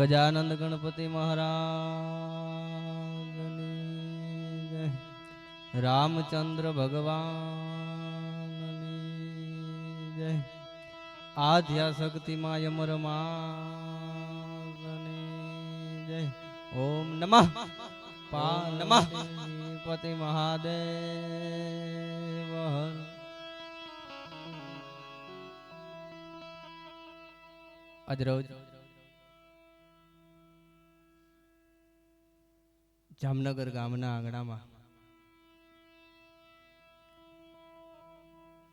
ગજાનંદ ગણપતિ મહારાજ રામચંદ્ર ભગવાન જય. આધ્યા શક્તિમાં યમરમા જય. ઓમ નમઃ. પા નમઃ. પતિ મહાદેવ. હર જામનગર ગામના આંગણામાં.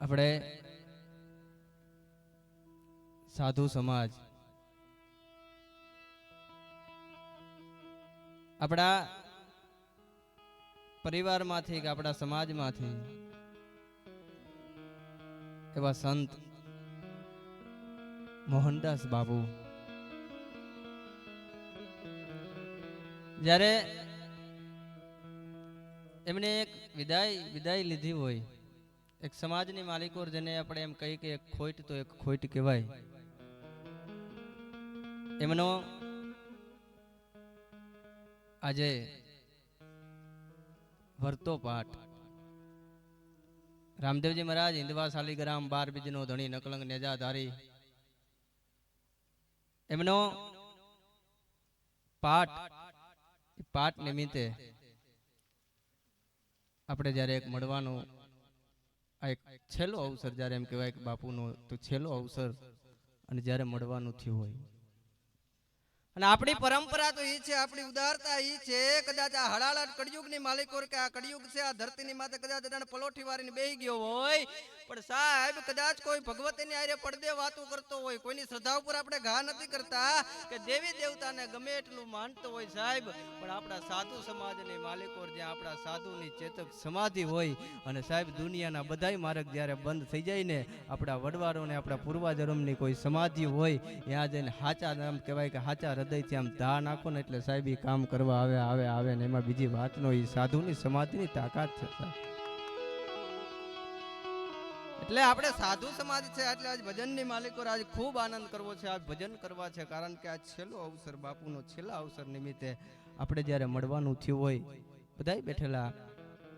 આપણે સાધુ સમાજ, આપણા પરિવારમાંથી કે આપણા સમાજમાંથી એવા સંત મોહનદાસ બાબુ, જ્યારે એમણે એક વિદાય વિદાય લીધી હોય. એક સમાજની માલિકો જેને આપણે એમ કહી કે ખોટ તો એક ખોઈટ કહેવાય. એમનો આજે વર્તો પાઠ. રામદેવજી મહારાજ હિંદવા શાલીગ્રામ બાર બીજનો ધણી નકલંગ નેજાધારી. એમનો પાઠ પાઠ નિમિત્તે આપણે જ્યારે એક મળવાનો આ એક છેલ્લો અવસર, જ્યારે એમ કહેવાય કે બાપુનો તો છેલ્લો અવસર અને જ્યારે મળવાનું થયું હોય. અને આપણી પરંપરા તો એ છે આપણી ઉદારતા એ છે કદાચ આ હળાળાટ કળિયુગની માલિકો કે આ કળિયુગ છે આ ધરતીની માથે કદાચ પલોઠી વારીને બેહી ગયો હોય પણ સાહેબ કદાચ કોઈ ભગવતીની આરે પડદે વાતો કરતો હોય કોઈની શ્રદ્ધા ઉપર આપણે ઘા નથી કરતા કે દેવી દેવતાને ગમે એટલું માનતો હોય સાહેબ પણ આપણા સાધુ સમાજની માલિકો જ્યાં આપણા સાધુની ચેતક સમાધિ હોય અને સાહેબ દુનિયાના બધાય માર્ગ જ્યારે બંધ થઈ જાય ને આપણા વડવારોને આપણા પૂર્વાજરોમની કોઈ સમાધિ હોય ત્યાં જઈને હાચા નામ કહેવાય કે હાચા હૃદયથી આમ ધા નાખો ને એટલે સાહેબ કામ કરવા આવે આવે આવે ને એમાં બીજી વાતનો એ સાધુની સમાધિની તાકાત છે એટલે આપણે સાધુ સમાજ છે એટલે આજ ભજનની માલિકો આજ ખૂબ આનંદ કરવો છે, આજ ભજન કરવા છે, કારણ કે આ છેલ્લો અવસર, બાપુનો છેલ્લા અવસર નિમિત્તે આપણે જ્યારે મળવાનું થયું હોય, બધાય બેઠેલા,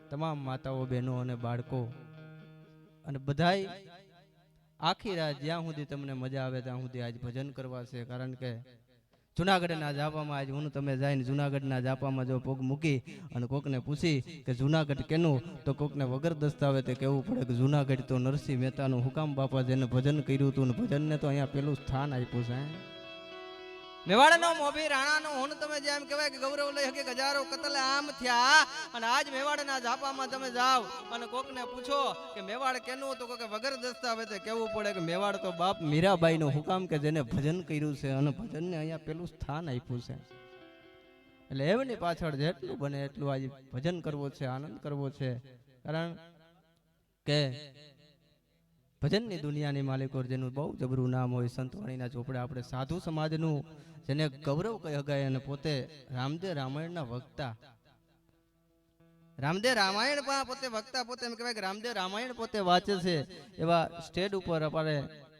તમામ માતાઓ, બહેનો અને બાળકો, અને બધાય આખી રાત જ્યાં સુધી તમને મજા આવે ત્યાં સુધી આજ ભજન કરવા છે, કારણ કે જુનાગઢના જાપામાં આજ હું તમે જઈને જુનાગઢના જાપામાં જો પગ મૂકી અને કોકને પૂછી કે જુનાગઢ કેનું, તો કોકને વગર દસ્તાવે તે કહેવું પડે કે જુનાગઢ તો નરસિંહ મહેતાનું હુકામ બાપા જેને ભજન કર્યું હતું ને ભજનને તો અહીંયા પેલું સ્થાન આપ્યું છે મેવાડનો મોભી રાણાનો હોન તમે જેમ કહેવાય કે ગૌરવ લઈ હકે હજારો કતલ આમ થયા. અને આજ મેવાડના ઝાપામાં તમે જાઓ અને કોકને પૂછો કે મેવાડ કેનું તો કે વગર દસ્તાવેજે કહેવું પડે કે મેવાડ તો બાપ મીરાબાઈનો હુકામ કે જેને ભજન કર્યું છે અને ભજનને અહીંયા પેલું સ્થાન આપ્યું છે. એટલે એમની પાછળ જેટલું બને એટલું આજે ભજન કરવો છે, આનંદ કરવો છે. કારણ કે ભજનની દુનિયાની માલિકો જેનું બહુ જબરું નામ હોય સંતવાણીના ચોપડે. આપણે સાધુ સમાજનું જેને ગૌરવ કહી શકાય અને પોતે રામદેવ રામાયણના વક્તા. રામદેવ રામાયણ પણ પોતે વક્તા પોતે એમ કહેવાય કે રામદેવ રામાયણ પોતે વાંચે છે. એવા સ્ટેજ ઉપર આપણે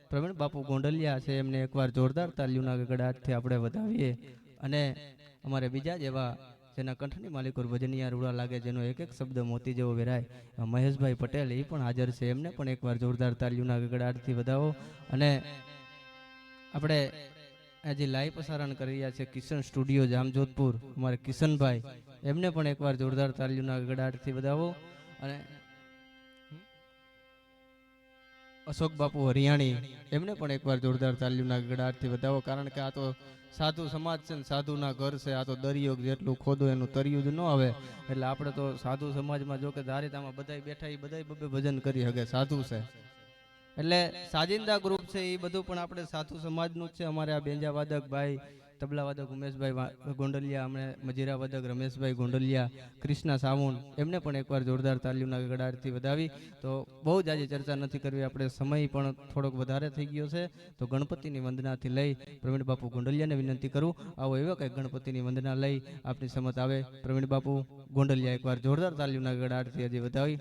પ્રવીણ બાપુ ગોંડલિયા છે એમને એકવાર જોરદાર તાલીઓના ગડાટથી આપણે વધાવીએ. અને અમારે બીજા જ એવા જેના કંઠની માલિકો ભજનિયા રૂડા લાગે, જેનો એક એક શબ્દ મોતી જેવો વેરાય. મહેશભાઈ પટેલ એ પણ હાજર છે. એમને પણ એકવાર જોરદાર તાલીઓના ગગડાટથી વધાવો. અને આપણે આજે લાઈવ પ્રસારણ કરી રહ્યા છે કિશન સ્ટુડિયો, જામજોધપુર. અમારે કિશનભાઈ, એમને પણ એકવાર જોરદાર તાલીઓના ગગડાટથી વધાવો. અને અશોક બાપુ હરિયાણી. એમને પણ એકવાર જોરદાર તાલીમના ગગડાટથી વધાવો. કારણ કે આ તો સાધુ સમાજ છે સાધુના ઘર છે. આ તો દરિયો જેટલું ખોદો એનું તરિયું જ ન આવે. એટલે આપણે તો સાધુ સમાજમાં જો કે ધારિતામાં બધા બેઠા એ બધા બબે ભજન કરી શકે સાધુ છે. એટલે સાજિંદા ગ્રુપ છે એ બધું પણ આપણે સાધુ સમાજનું જ છે. અમારે આ બેંજા વાદક ભાઈ તબલા વાદક ઉમેશભાઈ ગોંડલિયા મજીરા વાદક રમેશભાઈ ગોંડલિયા, કૃષ્ણા સાવુન એમને પણ એકવાર જોરદાર તાલીમના ગડારથી વધાવી. તો બહુ જ આજે ચર્ચા નથી કરવી, આપણે સમય પણ થોડોક વધારે થઈ ગયો છે. તો ગણપતિની વંદનાથી લઈ પ્રવીણ બાપુ ગોંડલિયાને વિનંતી કરું, આવો એવો કંઈક ગણપતિની વંદના લઈ આપની સમત આવે. પ્રવીણ બાપુ ગોંડલિયા એકવાર જોરદાર તાલીમના ગડારથી આજે વધાવી.